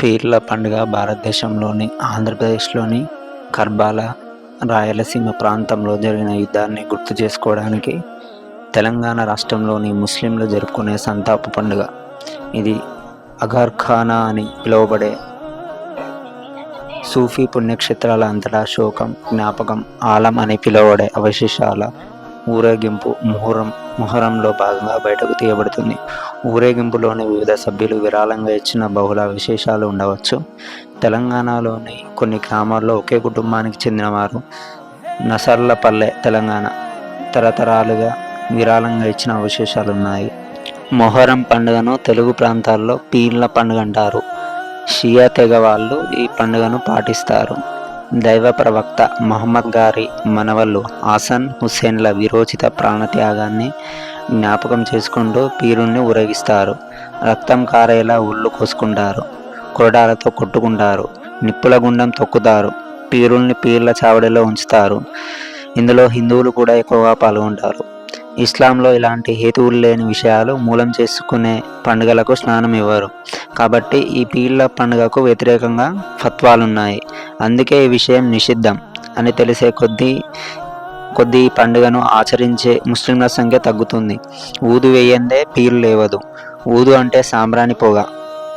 పీర్ల పండుగ భారతదేశంలోని ఆంధ్రప్రదేశ్లోని కర్బాల రాయలసీమ ప్రాంతంలో జరిగిన యుద్ధాన్ని గుర్తు చేసుకోవడానికి తెలంగాణ రాష్ట్రంలోని ముస్లింలు జరుపుకునే సంతాప పండుగ. ఇది అగార్ఖానా అని పిలువబడే సూఫీ పుణ్యక్షేత్రాల అంతటా శోకం జ్ఞాపకం ఆలం అని పిలువబడే అవశేషాల ఊరేగింపు ముహరం ముహరంలో భాగంగా బయటకు తీయబడుతుంది. ఊరేగింపులోని వివిధ సభ్యులు విరాళంగా ఇచ్చిన బహుళ విశేషాలు ఉండవచ్చు. తెలంగాణలోని కొన్ని గ్రామాల్లో ఒకే కుటుంబానికి చెందినవారు నసర్లపల్లె తెలంగాణ. తరతరాలుగా విరాళంగా ఇచ్చిన అవశేషాలు ఉన్నాయి. మొహరం పండుగను తెలుగు ప్రాంతాల్లో పీర్ల పండుగ అంటారు. షియా తెగ వాళ్ళు ఈ పండుగను పాటిస్తారు. దైవ ప్రవక్త మహమ్మద్ గారి మనవళ్ళు హాసన్ హుస్సేన్ల విరోచిత ప్రాణత్యాగాన్ని జ్ఞాపకం చేసుకుంటూ పీరుణ్ణి ఊరేగిస్తారు. రక్తం కారేలా ఉళ్ళు కోసుకుంటారు. కొరడాలతో కొట్టుకుంటారు. నిప్పుల గుండం తొక్కుతారు. పీరుల్ని పీర్ల చావడిలో ఉంచుతారు. ఇందులో హిందువులు కూడా ఎక్కువగా పాల్గొంటారు. ఇస్లాంలో ఇలాంటి హేతువులు లేని విషయాలు మూలం చేసుకునే పండుగలకు స్నానం ఇవ్వరు. కాబట్టి ఈ పీర్ల పండుగకు వ్యతిరేకంగా ఫత్వాలున్నాయి. అందుకే ఈ విషయం నిషిద్ధం అని తెలిసే కొద్దీ కొద్ది ఈ పండుగను ఆచరించే ముస్లింల సంఖ్య తగ్గుతుంది. ఊదు వేయందే పీరు లేవదు. ఊదు అంటే సాంబ్రాణి పొగ.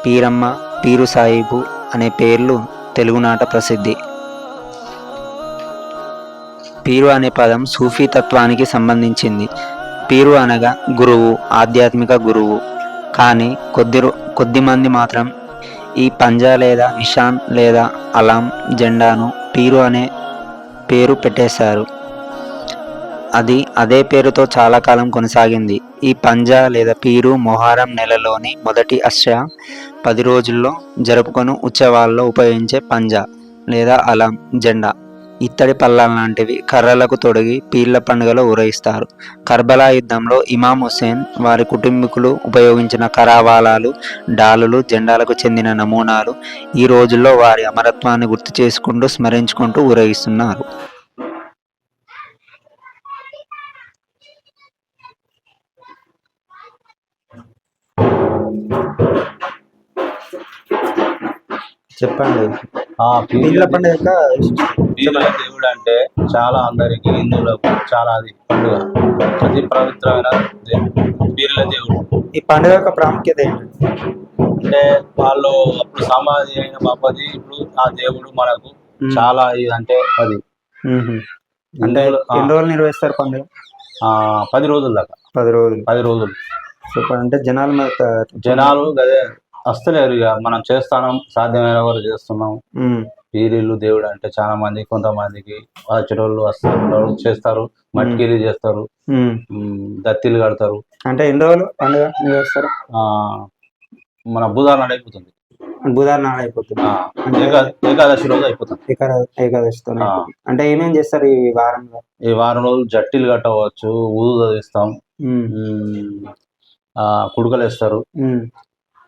పీరమ్మ పీరు సాహిబు అనే పేర్లు తెలుగునాట ప్రసిద్ధి. పీరు అనే పదం సూఫీ తత్వానికి సంబంధించింది. పీరు అనగా గురువు ఆధ్యాత్మిక గురువు. కానీ కొద్ది కొద్దిమంది మాత్రం ఈ పంజా లేదా నిషాన్ లేదా అలాం జెండాను పీరు అనే పేరు పెట్టేశారు. అది అదే పేరుతో చాలా కాలం కొనసాగింది. ఈ పంజా లేదా పీరు మొహారం నెలలోని మొదటి అశ్ర పది రోజుల్లో జరుపుకొని ఉత్సవాల్లో ఉపయోగించే పంజా లేదా అలాం జెండా. ఇత్తడి పల్లాల లాంటివి కర్రలకు తొడిగి పీర్ల పండుగలో ఊరేగిస్తారు. కర్బలా యుద్ధంలో ఇమాం హుసేన్ వారి కుటుంబీకులు ఉపయోగించిన కరావాలాలు డాలులు జెండాలకు చెందిన నమూనాలు ఈ రోజుల్లో వారి అమరత్వాన్ని గుర్తు చేసుకుంటూ స్మరించుకుంటూ ఊరేగిస్తున్నారు. చెప్పండి. ఆ పీర్ల పండుగ యొక్క పీర్ల దేవుడు అంటే చాలా అందరికి హిందువులకు చాలా అది పండుగ. అతి పవిత్రమైన దేవుడు పీర్ల దేవుడు. ఈ పండుగ యొక్క ప్రాముఖ్యత ఏంటి? అంటే వాళ్ళు అప్పుడు సమాధి అయిన బాపది ఇప్పుడు ఆ దేవుడు మనకు. చాలా ఇది అంటే అది. అంటే ఎన్ని రోజులు నిర్వహిస్తారు పండుగ? ఆ, పది రోజుల దాకా. పది రోజులు. పది రోజులు. సూపర్. అంటే జనాలు జనాలు గదే వస్తలేరు ఇక. మనం చేస్తాం సాధ్యమైన వరకు చేస్తున్నాం. పీరీలు దేవుడు అంటే చాలా మంది కొంతమందికి వచ్చేటోళ్ళు వస్తారు చేస్తారు మట్టికిలి చేస్తారు దత్తిలు కడతారు. అంటే ఎన్ని రోజులు పండుగ ఆ మన బుధవారం నాడు అయిపోతుంది. బుధవారం నాడు అయిపోతుంది. ఏకాదశి రోజు అయిపోతుంది. ఏకాద- ఏకాదశితో ఆ, అంటే ఏమేం చేస్తారు ఈ వారంలో ఈ వారం రోజులు జట్టీలు కట్టవచ్చు ఊదు చదివిస్తాం కుడుకలు వేస్తారు.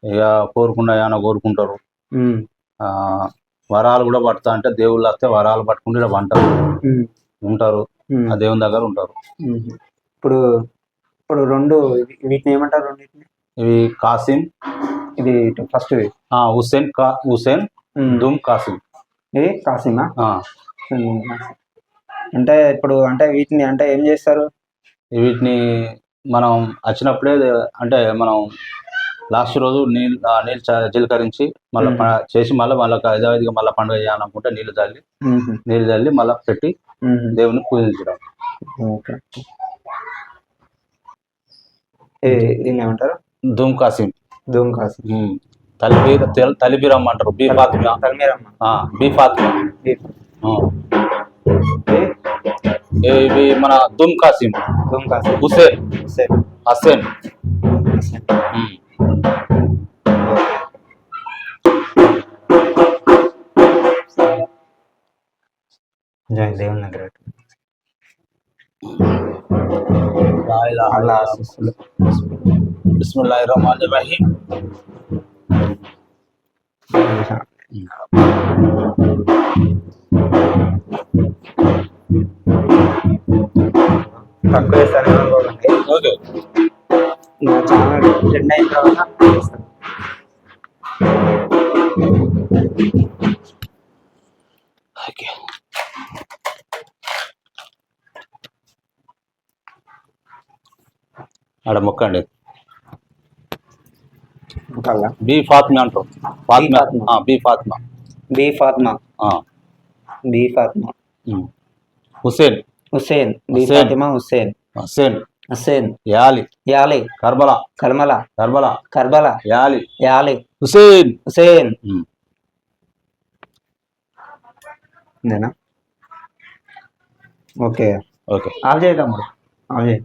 ఇక కోరుకుండా ఏమైనా కోరుకుంటారు. వరాలు కూడా పడతా అంటే దేవుళ్ళు వస్తే వరాలు పట్టుకుంటే ఉమ్, ఉంటారు. ఆ దేవుని దగ్గర ఉంటారు. ఇప్పుడు ఇప్పుడు రెండు వీటిని ఏమంటారు రెండింటిని? ఇవి కాసిం ఇది ఫస్ట్ హుసేన్ కా హుసేన్ దుమ్ కాసిం. ఇది కాసిమా? అంటే ఇప్పుడు అంటే వీటిని అంటే ఏం చేస్తారు? వీటిని మనం వచ్చినప్పుడే అంటే మనం లాస్ట్ రోజు నీళ్ళు నీళ్ళు చ- జీలకరించి మళ్ళీ. చేసి మళ్ళీ మళ్ళీ యథావిధిగా మళ్ళీ పండుగ చేయాలనుకుంటే నీళ్ళు చల్లి నీళ్ళు చల్లి మళ్ళీ పెట్టి. దేవుని పూజించడం. దీన్ని ఏమంటారు దుమ్ కాసిం ధూమ్ కాసి మ్మ్. తలిబి తెల్- తలిబిరమ్మ అంటారు బీ ఫాతిమా. బీ ఫాతిమా. ఇవి మన దుమ్ కాసిం ధూమ్ కాసి హుసేన్ సరే హసేన్ ఆశీస్సులు బిస్మిల్లాహిర్ రహమానిర్ రహీం తక్కువ వేస్తారు అనుకోకండి ఓకే ఇంకా చాలా రెండు అయిన తర్వాత ఆడ మొక్కండి బి ఫాత్మా అంటారు. ఫాత్మా. బి ఫాత్మా. బి ఫాత్మా. బి ఫాత్మా. హుసేన్ హుసేన్ బి. ఫాతిమా హుసేన్ హుసేన్ హుసేన్ యాలి. యాలి. కర్బలా. కల్మల కర్బలా. కర్బల. యాలి. యాలి. Hussain Hussain okay. Okay. Off తమ్ముడు ఆఫ్ చేయి.